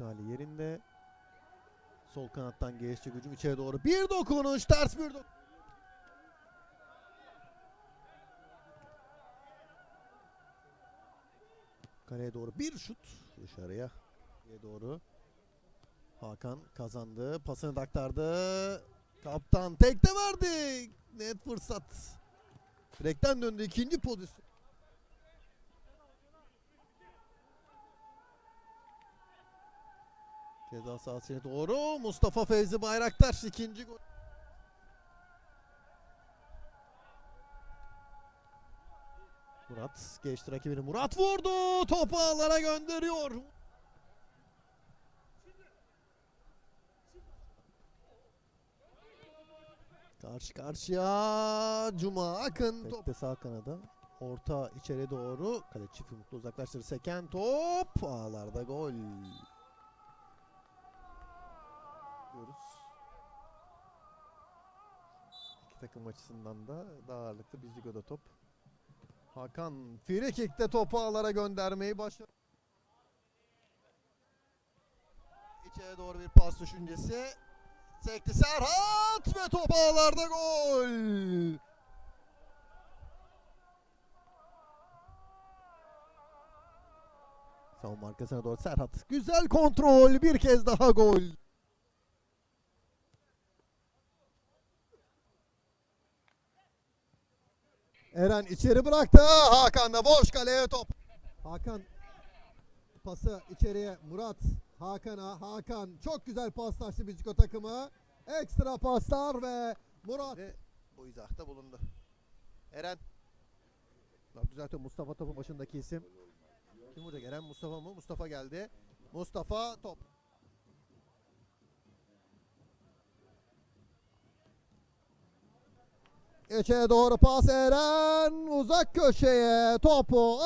Müdahale yerinde. Sol kanattan geçecek hücum içeri doğru. Bir dokunuş ters bir dokunuş. Kaleye doğru bir şut dışarıya. Kaleye doğru. Hakan kazandı. Pasını da aktardı. Kaptan tekte verdi. Net fırsat. Direkten döndü ikinci pozisyon. Ceza sahasına doğru Mustafa Fevzi Bayraktar ikinci gol. Murat geçti rakibini. Murat vurdu. Topu ağlara gönderiyor. Karşı karşıya Cuma Akın. De sağ kanada. Orta içeri doğru. Kaleci Mutlu uzaklaştırır. Seken top. Ağlarda gol. Takım açısından da daha ağırlıklı Bizligo'da top. Hakan Frikik'te topu ağlara göndermeyi başardı. İçeri doğru bir pas düşüncesi. Sekti Serhat ve top ağlarda gol. Savunma arkasına doğru Serhat. Güzel kontrol. Bir kez daha gol. Eren içeri bıraktı. Hakan da boş kaleye top. Hakan pası içeriye Murat Hakan'a Hakan çok güzel paslaştı Biziko takımı. Ekstra paslar ve Murat ve bu izahta bulundu. Eren düzeltiyor Mustafa topun başındaki isim. Kim vuracak? Eren Mustafa mı? Mustafa geldi. Mustafa top. İçe doğru pas Eren uzak köşeye topu